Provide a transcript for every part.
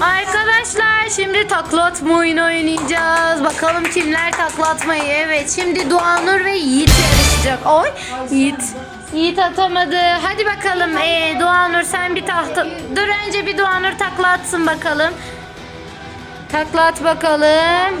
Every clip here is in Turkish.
Arkadaşlar şimdi takla atma oyunu oynayacağız. Bakalım kimler takla atmayı. Evet şimdi Doğanur ve Yiğit yarışacak. Oy Yiğit. Yiğit atamadı. Hadi bakalım ee, Doğanur sen bir tahta... Dur önce bir Doğanur takla atsın bakalım. Takla at bakalım.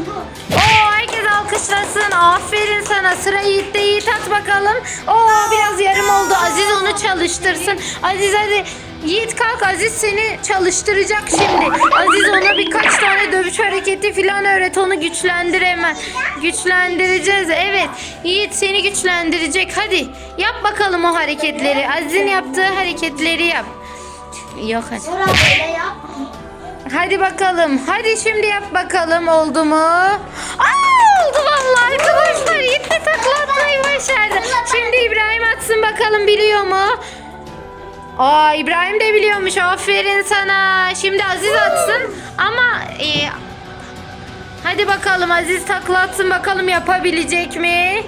Oo herkes alkışlasın. Aferin sana. Sıra Yiğit'te Yiğit at bakalım. Oo biraz yarım oldu. Aziz onu çalıştırsın. Aziz hadi. Yiğit kalk Aziz seni çalıştıracak şimdi. Aziz ona birkaç tane dövüş hareketi falan öğret onu güçlendir hemen. Güçlendireceğiz evet. Yiğit seni güçlendirecek hadi. Yap bakalım o hareketleri. Aziz'in yaptığı hareketleri yap. Yok hadi. Hadi bakalım. Hadi şimdi yap bakalım oldu mu? Aa oldu vallahi arkadaşlar. Yiğit de takla atmayı başardı. Şimdi İbrahim atsın bakalım biliyor mu? Aa İbrahim de biliyormuş. Aferin sana. Şimdi Aziz atsın ama e, hadi bakalım Aziz takla atsın bakalım yapabilecek mi?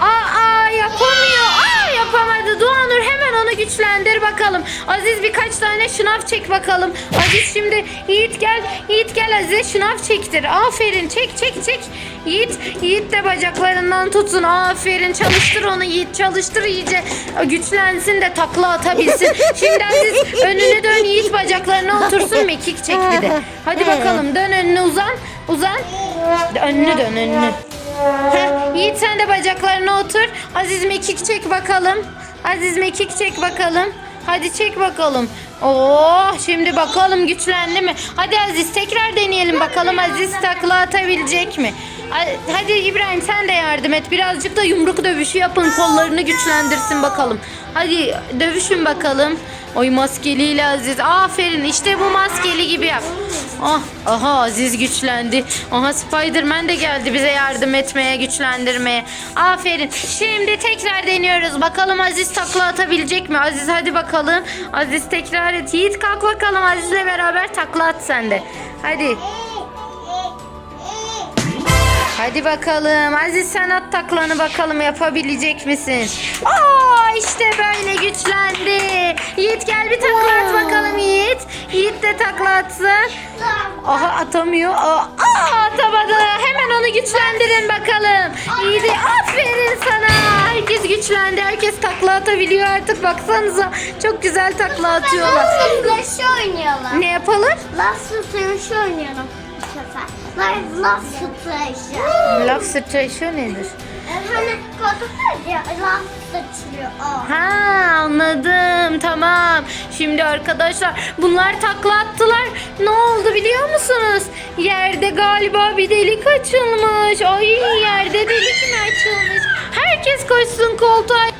Aa, yapamıyor. Aa yapamadı. Doğanur hemen onu güçlendir bakalım. Aziz birkaç tane şınav çek bakalım. Aziz şimdi Yiğit gel. Yiğit gel Aziz şınav çektir. Aferin çek çek çek. Yiğit Yiğit de bacaklarından tutsun. Aferin çalıştır onu Yiğit çalıştır iyice. Güçlensin de takla atabilsin. Şimdi Aziz önünü dön Yiğit bacaklarına otursun mekik çek bir de. Hadi bakalım dön önüne uzan. Uzan. Önünü dön önünü. Heh, Yiğit sen de bacaklarına otur. Aziz mekik çek bakalım. Aziz mekik çek bakalım. Hadi çek bakalım. Oo, şimdi bakalım güçlendi mi? Hadi Aziz tekrar deneyelim bakalım Aziz takla atabilecek mi? Hadi İbrahim sen de yardım et. Birazcık da yumruk dövüşü yapın. Kollarını güçlendirsin bakalım. Hadi dövüşün bakalım. Oy maskeliyle Aziz. Aferin işte bu maskeli gibi yap. Ah, aha Aziz güçlendi. Aha Spiderman de geldi bize yardım etmeye, güçlendirmeye. Aferin. Şimdi tekrar deniyoruz. Bakalım Aziz takla atabilecek mi? Aziz hadi bakalım. Aziz tekrar et. Yiğit kalk bakalım Aziz'le beraber takla at sen de. Hadi. Hadi bakalım. Aziz sen at taklanı bakalım yapabilecek misin? Aa işte böyle güçlendi. Yiğit gel bir takla at bakalım Yiğit. Yiğit de takla atsın. Aha atamıyor. Aa, aa, atamadı. Hemen onu güçlendirin bakalım. Yiğit'i aferin sana. Herkes güçlendi. Herkes takla atabiliyor artık. Baksanıza çok güzel takla atıyorlar. Şu oynayalım. Ne yapalım? Laf şu oynayalım sefer. Laf sıçrayışı. Laf sıçrayışı nedir? Hani korkutlar ya laf sıçrıyor o. Ha anladım tamam. Şimdi arkadaşlar bunlar takla attılar. Ne oldu biliyor musunuz? Yerde galiba bir delik açılmış. Ay yerde delik mi açılmış? Herkes koşsun koltuğa.